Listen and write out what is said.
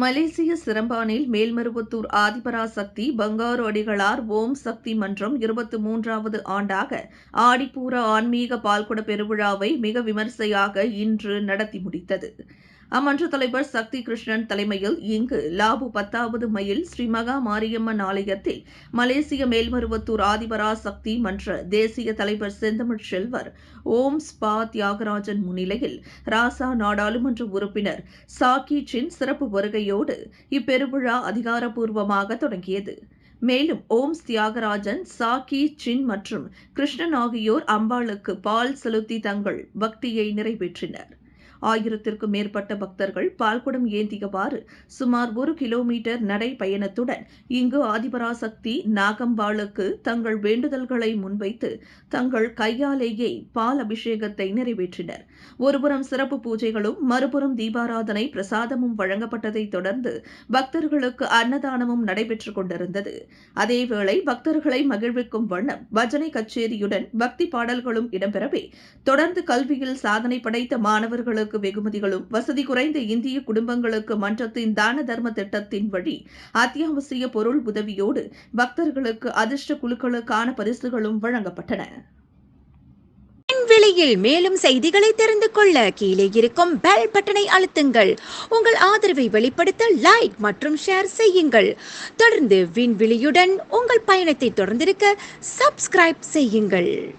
மலேசிய சிரம்பானில் மேல்மருவத்தூர் ஆதிபராசக்தி பங்காரு அடிகளார் ஓம் சக்தி மன்றம் இருபத்தி மூன்றாவது ஆண்டாக ஆடிப்பூர ஆன்மீக பால்குட பெருவிழாவை மிக விமர்சையாக இன்று நடத்தி முடித்தது. அம்மன்ற தலைவர் சக்தி கிருஷ்ணன் தலைமையில் இங்கு லாபு பத்தாவது மைல் ஸ்ரீ மகா மாரியம்மன் ஆலயத்தில் மலேசிய மேல்மருவத்தூர் ஆதிபரா சக்தி மன்ற தேசிய தலைவர் செந்தமிழ் செல்வர் ஓம் ஸ்பா தியாகராஜன் முன்னிலையில் ராசா நாடாளுமன்ற உறுப்பினர் சாக்கீச்சின் சின் சிறப்பு வருகையோடு இப்பெருவிழா அதிகாரப்பூர்வமாக தொடங்கியது. மேலும் ஓம் தியாகராஜன் சாக்கி சின் மற்றும் கிருஷ்ணன் ஆகியோர் அம்பாளுக்கு பால் செலுத்தி தங்கள் பக்தியை நிறைவேற்றினர். ஆயிரத்திற்கும் மேற்பட்ட பக்தர்கள் பால்குடம் ஏந்தியவாறு சுமார் ஒரு கிலோமீட்டர் நடை பயணத்துடன் இங்கு ஆதிபராசக்தி நாகம்பாளுக்கு தங்கள் வேண்டுதல்களை முன்வைத்து தங்கள் கையாலேயே பால் அபிஷேகத்தை நிறைவேற்றினர். ஒருபுறம் சிறப்பு பூஜைகளும் மறுபுறம் தீபாராதனை பிரசாதமும் வழங்கப்பட்டதை தொடர்ந்து பக்தர்களுக்கு அன்னதானமும் நடைபெற்றுக் கொண்டிருந்தது. அதேவேளை பக்தர்களை மகிழ்விக்கும் வண்ணம் பஜனை கச்சேரியுடன் பக்தி பாடல்களும் இடம்பெறவே தொடர்ந்து கல்வியில் சாதனை படைத்த மாணவர்களுக்கு வெகுமதிகளும் வசதி குறைந்த இந்திய குடும்பங்களுக்கு மன்றத்தின் தான தர்ம திட்டத்தின் வழி அத்தியாவசிய பொருள் உதவியோடு பக்தர்களுக்கு அதிர்ஷ்ட குழுக்களுக்கான பரிசுகளும் வழங்கப்பட்டன. விலையில் மேலும் செய்திகளை தெரிந்து கொள்ள கீழே இருக்கும் பெல் பட்டனை அழுத்துங்கள். உங்கள் ஆதரவை வெளிப்படுத்த லைக் மற்றும் ஷேர் செய்யுங்கள். தொடர்ந்து விண்வெளியுடன் உங்கள் பயணத்தை தொடர்ந்திருக்க சப்ஸ்கிரைப் செய்யுங்கள்.